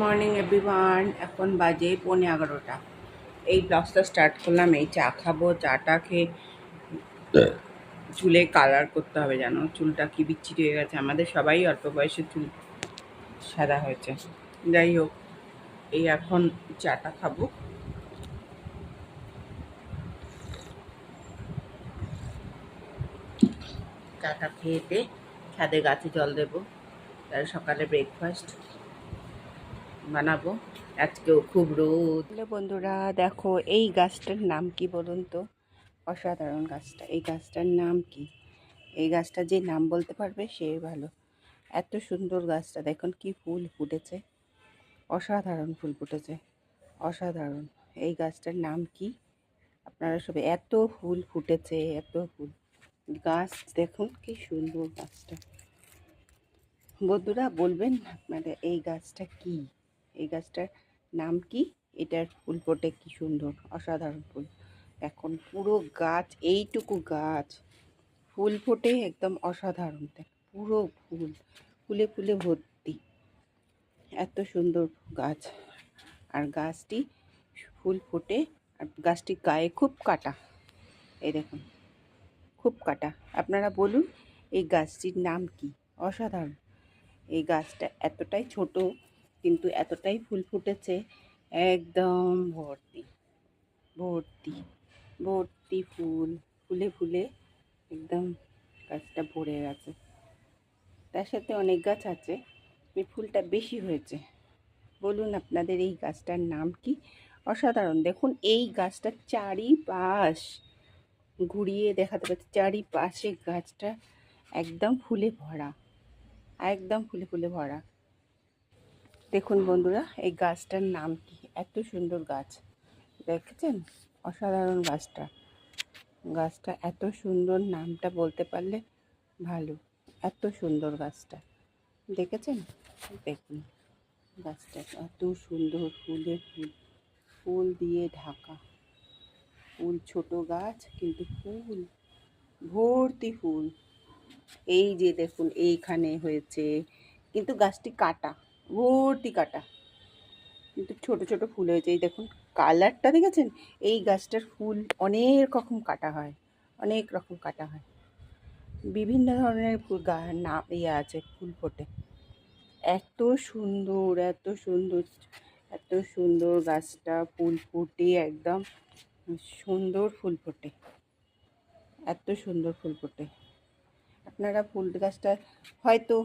Morning everyone এখন বাজে পৌনে এগারোটা। এই ব্লগসটা স্টার্ট করলাম, এই চা খাব, চাটা খেয়ে চুলে কালার করতে হবে জানো। চুলটা কি বিচ্ছিরি হয়ে গেছে, আমাদের সবাই অল্প বয়সে চুল সাদা হয়েছে। যাই হোক, এই এখন চাটা খাব। চাটা খেয়েতে ছাদে গাছে জল দেবো। তার সকালে ব্রেকফাস্ট বানাবো। আজকেও খুব রোদ। বন্ধুরা, দেখো এই গাছটার নাম কি বলুন তো? অসাধারণ গাছটা। এই গাছটার নাম কি? এই গাছটা যে নাম বলতে পারবে সে ভালো। এত সুন্দর গাছটা, দেখুন কি ফুল ফুটেছে। অসাধারণ ফুল ফুটেছে। অসাধারণ। এই গাছটার নাম কি? আপনারা সবাই এত ফুল ফুটেছে, এত ফুল। গাছ, দেখুন কি সুন্দর গাছটা। বন্ধুরা, বলবেন আপনারা এই গাছটা কি? এই গাছটার নাম কি? এটার ফুল ফোটে কি সুন্দর, অসাধারণ ফুল। এখন পুরো গাছ, এইটুকু গাছ, ফুল ফোটে একদম অসাধারণ পুরো ফুল, ফুলে ফুলে ভর্তি। এত সুন্দর গাছ। আর গাছটি ফুল ফোটে, আর গাছটি গায়ে খুব কাটা। এই দেখুন, খুব কাটা। আপনারা বলুন, এই গাছটির নাম কি? অসাধারণ। এই গাছটা এতটাই ছোট কিন্তু এতটাই ফুল ফুটেছে, একদম ভর্তি ভর্তি ভর্তি ফুল, ফুলে ফুলে একদম গাছটা ভরে গেছে। তার সাথে অনেক গাছ আছে এই ফুলটা বেশি হয়েছে। বলুন আপনাদের এই গাছটার নাম কি? অসাধারণ। দেখুন, এই গাছটার চারিপাশ ঘুরিয়ে দেখাতে পাচ্ছি, চারিপাশে গাছটা একদম ফুলে ভরা, একদম ফুলে ফুলে ভরা। দেখুন বন্ধুরা, এই গাছটার নাম কি? এত সুন্দর গাছ। দেখেছেন? অসাধারণ গাছটা। গাছটা এত সুন্দর নামটা বলতে পারলে ভালো। এত সুন্দর গাছটা। দেখেছেন? দেখুন, গাছটা এত সুন্দর ফুলের ফুল। ফুল দিয়ে ঢাকা। ফুল ছোট গাছ, কিন্তু ফুল, ভর্তি ফুল। এই যে দেখুন, এইখানে হয়েছে। কিন্তু গাছটি কাটা। ভর্তি কাটা। কিন্তু ছোট ছোট ফুল হয়েছে। এই দেখুন, কালারটা দেখেছেন? এই গাছটার ফুল অনেক রকম কাটা হয়, অনেক রকম কাটা হয়। বিভিন্ন ধরনের ফুল গা, না ইয়ে আছে ফুল ফোটে। এত সুন্দর এত সুন্দর এত সুন্দর গাছটা ফুল ফুটে একদম। সুন্দর ফুল ফোটে। এত সুন্দর ফুল ফোটে। আপনারা ফুল গাছটা হয়তো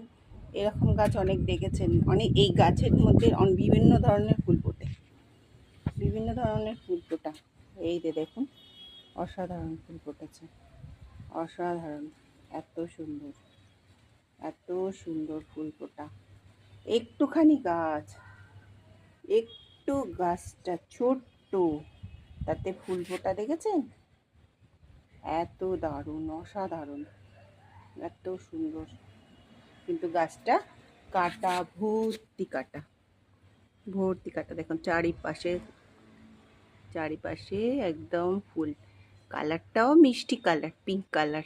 এরকম গাছ অনেক দেখেছেন। অনেক এই গাছের মধ্যে বিভিন্ন ধরনের ফুল ফোটে। বিভিন্ন ধরনের ফুল ফোটা। এই যে দেখুন, অসাধারণ ফুল ফুটেছে। অসাধারণ। এত সুন্দর। এত সুন্দর ফুল ফোটা। একটুখানি গাছ। একটু গাছটা ছোট্ট। তাতে ফুল ফোটা দেখেছেন? এত দারুণ, অসাধারণ। এত সুন্দর। কিন্তু গাছটা কাটা, ভর্তি কাটা। ভর্তি কাটা, দেখুন, চারিপাশে চারিপাশে একদম ফুল। কালারটাও মিষ্টি কালার পিঙ্ক কালার।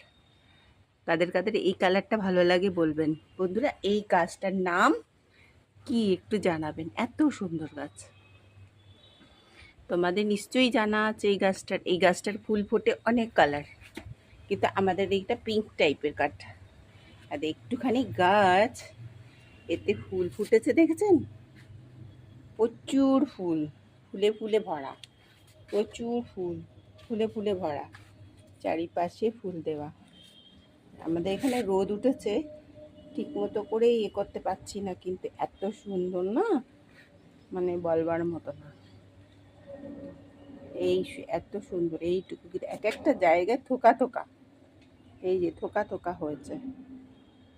কাদের কাদের এই কালারটা ভালো লাগে বলবেন? বন্ধুরা, এই গাছটার নাম কি একটু জানাবেন? এত সুন্দর গাছ। তোমাদের নিশ্চয়ই জানা আছে এই গাছটার। এই গাছটার ফুল ফোটে অনেক কালার। কিন্তু আমাদের এইটা পিঙ্ক টাইপের কাঠ। আর একটুখানি গাছ, এতে ফুল ফুটেছে, দেখেছেন? প্রচুর ফুল, ফুলে ফুলে ভরা, প্রচুর ফুল, ফুলে ফুলে ভরা, চারিপাশে ফুল দেওয়া। আমাদের এখানে রোদ উঠেছে ঠিক মতো করে ইয়ে করতে পারছি না, কিন্তু এত সুন্দর না মানে বলবার মতো না। এই এত সুন্দর, এইটুকু, এক একটা জায়গায় থোকা থোকা, এই যে থোকা থোকা হয়েছে।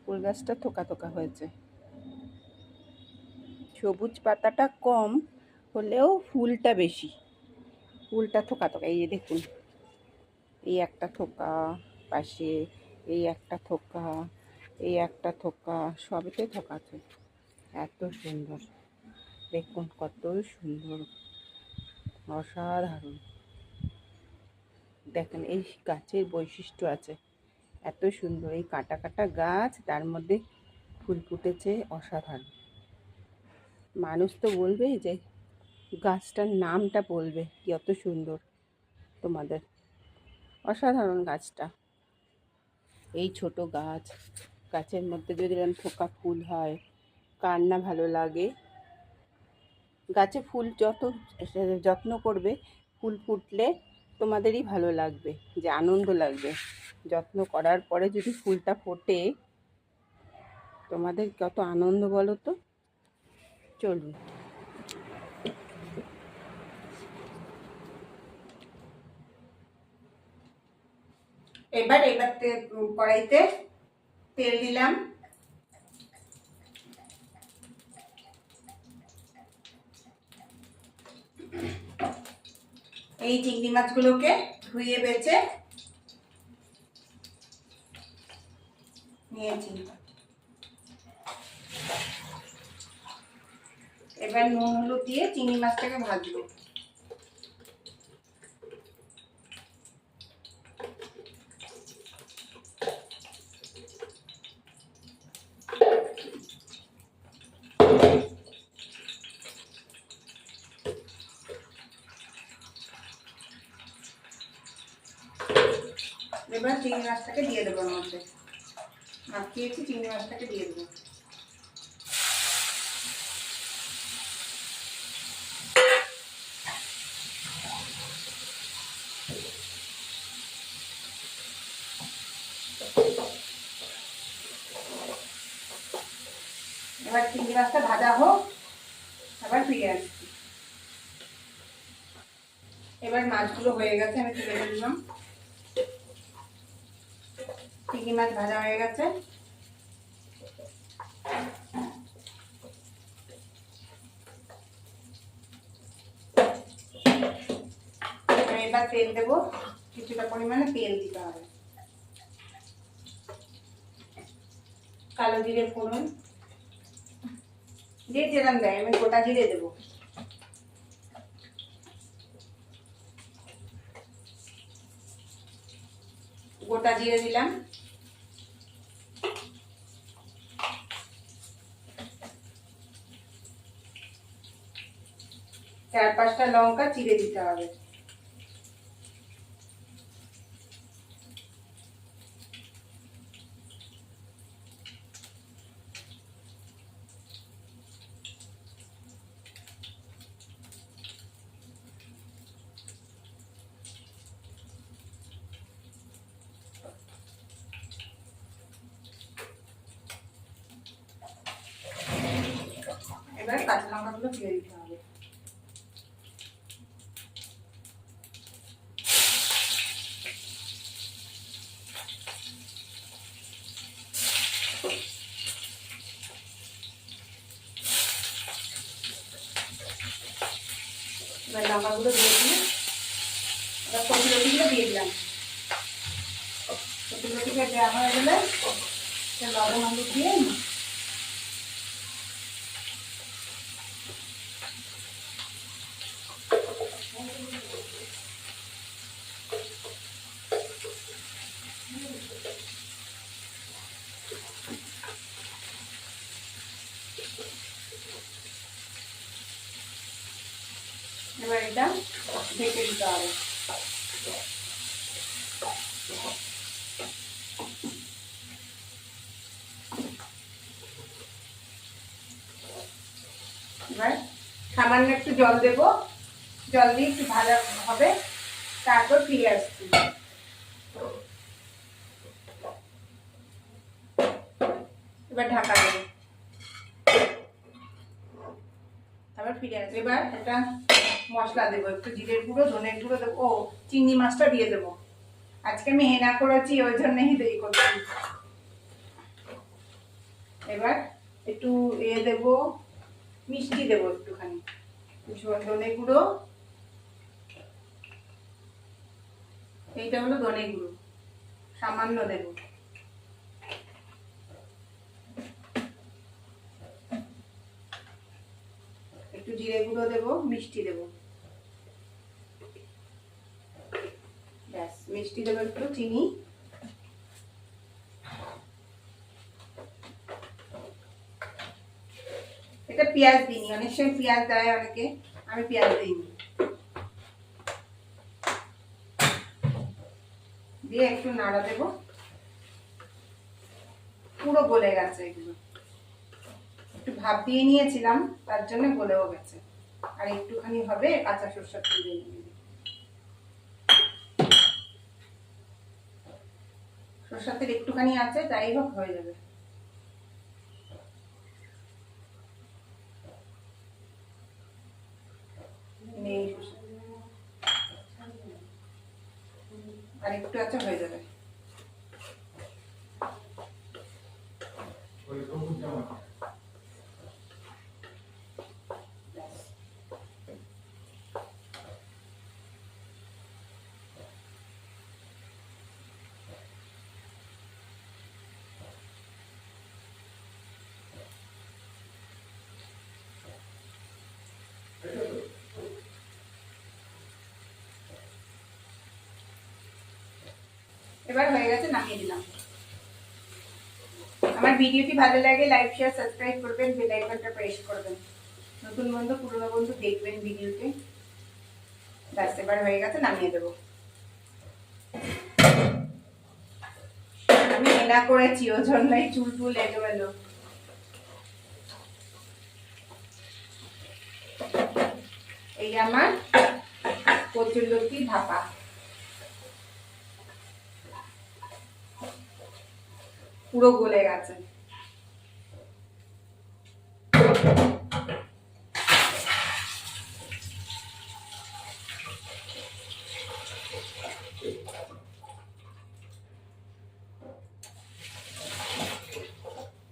ফুল গাছটা থোকা থোকা হয়েছে। সবুজ পাতাটা কম হলেও ফুলটা বেশি। ফুলটা থোকা থোকা, এই দেখুন। এই একটা থোকা, পাশে এই একটা থোকা, এই একটা থোকা সবেতে থোকা আছে। এত সুন্দর। দেখুন কত সুন্দর। অসাধারণ। দেখেন, এই গাছের বৈশিষ্ট্য আছে। এত সুন্দর এই কাটা কাটা গাছ, তার মধ্যে ফুল ফুটেছে অসাধারণ। মানুষ তো বলবে যে গাছটার নামটা বলবে কত সুন্দর তোমাদের। অসাধারণ গাছটা। এই ছোট গাছ, গাছের মধ্যে যদি এরকম থোকা ফুল হয়, কার না ভালো লাগে। গাছে ফুল যত, যত্ন করবে, ফুল ফুটলে তোমাদেরই ভালো লাগবে, যে আনন্দ লাগবে। যত্ন করার পরে যদি ফুলটা ফোটে, তোমাদের কত আনন্দ বলো তো? চলুন। এবার এবার তে- কড়াইতে তেল দিলাম। এই চিংড়ি মাছগুলোকে ধুয়ে বেছে নিয়েছি। এবার নুন হলুদ দিয়ে চিংড়ি মাছটাকে ভাজবো এবার চিংড়ি মাছটাকে দিয়ে দেবো ওর মধ্যে। মাখিয়েছি চিংড়ি মাছটাকে দিয়ে দেবো। এবার চিংড়ি মাছটা ভাজা হোক, আবার ফিরে আসছি। এবার মাছগুলো হয়ে গেছে, আমি তুলে দিলাম চিংড়ি মাছ ভাজা হয়ে গেছে। এবার তেল দেবো। কিছুটা পরিমাণে তেল দিতে হবে। কালো জিরে ফোড়ন। যে যেরকম দেয়, আমি গোটা জিরে দেবো। গোটা জিরে দিলাম। চার পাঁচটা লঙ্কা চিড়ে দিতে হবে। এবার কাঁচা লঙ্কাগুলো চিড়ে দিতে হবে। এবার লঙ্কাগুলো দিয়ে দিলাম এবার কচি রুটিগুলো দিয়ে দিলাম। কচি রুটিটা দেওয়া হয়ে গেলে লবণ হলুদ দিয়ে এবার এটা ঢেকে দিতে হবে এবার সামান্য একটু জল দেব। জল দিয়ে একটু ভাজা হবে। তারপর ফিরে আসছি। এবার ঢাকা দেবো। তারপর ফিরে আসবে এবার একটা মশলা দেবো, একটু জিরের গুঁড়ো, ধনের গুঁড়ো দেবো। ও, চিংড়ি মাছটা দিয়ে দেবো। আজকে আমি হেনা করেছি, ওই জন্যই দেরি করছি। এবার একটু এ দেবো। মিষ্টি দেবো একটুখানি। ধনে গুঁড়ো। এইটা হলো ধনে গুঁড়ো। সামান্য দেবো। একটু জিরে গুঁড়ো দেবো, মিষ্টি দেবো। ব্যাস, মিষ্টি দেবো একটু, চিনি। এটা পেঁয়াজ দিইনি, অনেক সময় পেঁয়াজ দেয় অনেকে, আমি পেঁয়াজ দিইনি। দিয়ে একটু নাড়া দেবো। পুরো গলে গেছে এগুলো। একটু ভাপ দিয়ে নিয়েছিলাম, তার জন্য গলেও গেছে। আর একটুখানি হবে, কাঁচা সরষের তেল নিয়ে। তেল একটুখানি আছে, যাই হোক, হয়ে যাবে। তেল। আর একটু আছে হয়ে যাবে এবার হয়ে গেছে, নামিয়ে দিলাম। আমার ভিডিওটি ভালো লাগে লাইক শেয়ার সাবস্ক্রাইব করবেন বেল আইকনটা প্রেস করবেন। নতুন বন্ধু, পুরনো বন্ধু দেখবেন ভিডিওতে। ব্যাস, এবার হয়ে গেছে, নামিয়ে দেবো। আমি এনা করেছি, ওর জন্যই চুল টুল এলোমেলো। এই আমার কচুরলতি ভাপা। পুরো গলে গেছে।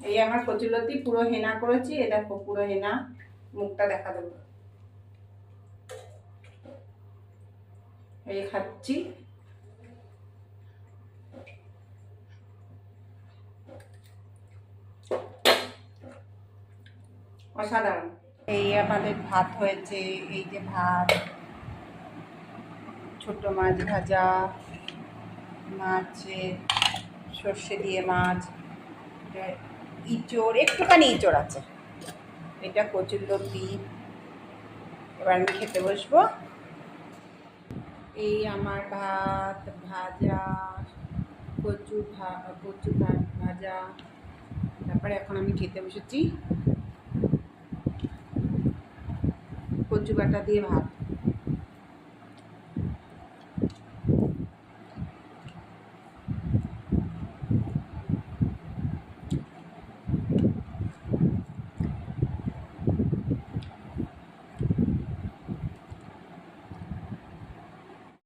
এই আমার কচুলতি পুরো হেনা করেছি এ দেখো পুরো হেনা মুখটা দেখা দেবো। এই খাচ্ছি। অসাধারণ। এই আমাদের ভাত হয়েছে, এই যে ভাত ছোট মাছ ভাজা, মাছের সর্ষে দিয়ে মাছ ইঁচড়, একটুখানি ইঁচড় আছে। এটা কচুর লতি এবার আমি খেতে বসবো। এই আমার ভাত ভাজা, কচু ভা, কচু ভাত ভাজা। তারপরে এখন আমি খেতে বসেছি। কচু বাটা দিয়ে ভাত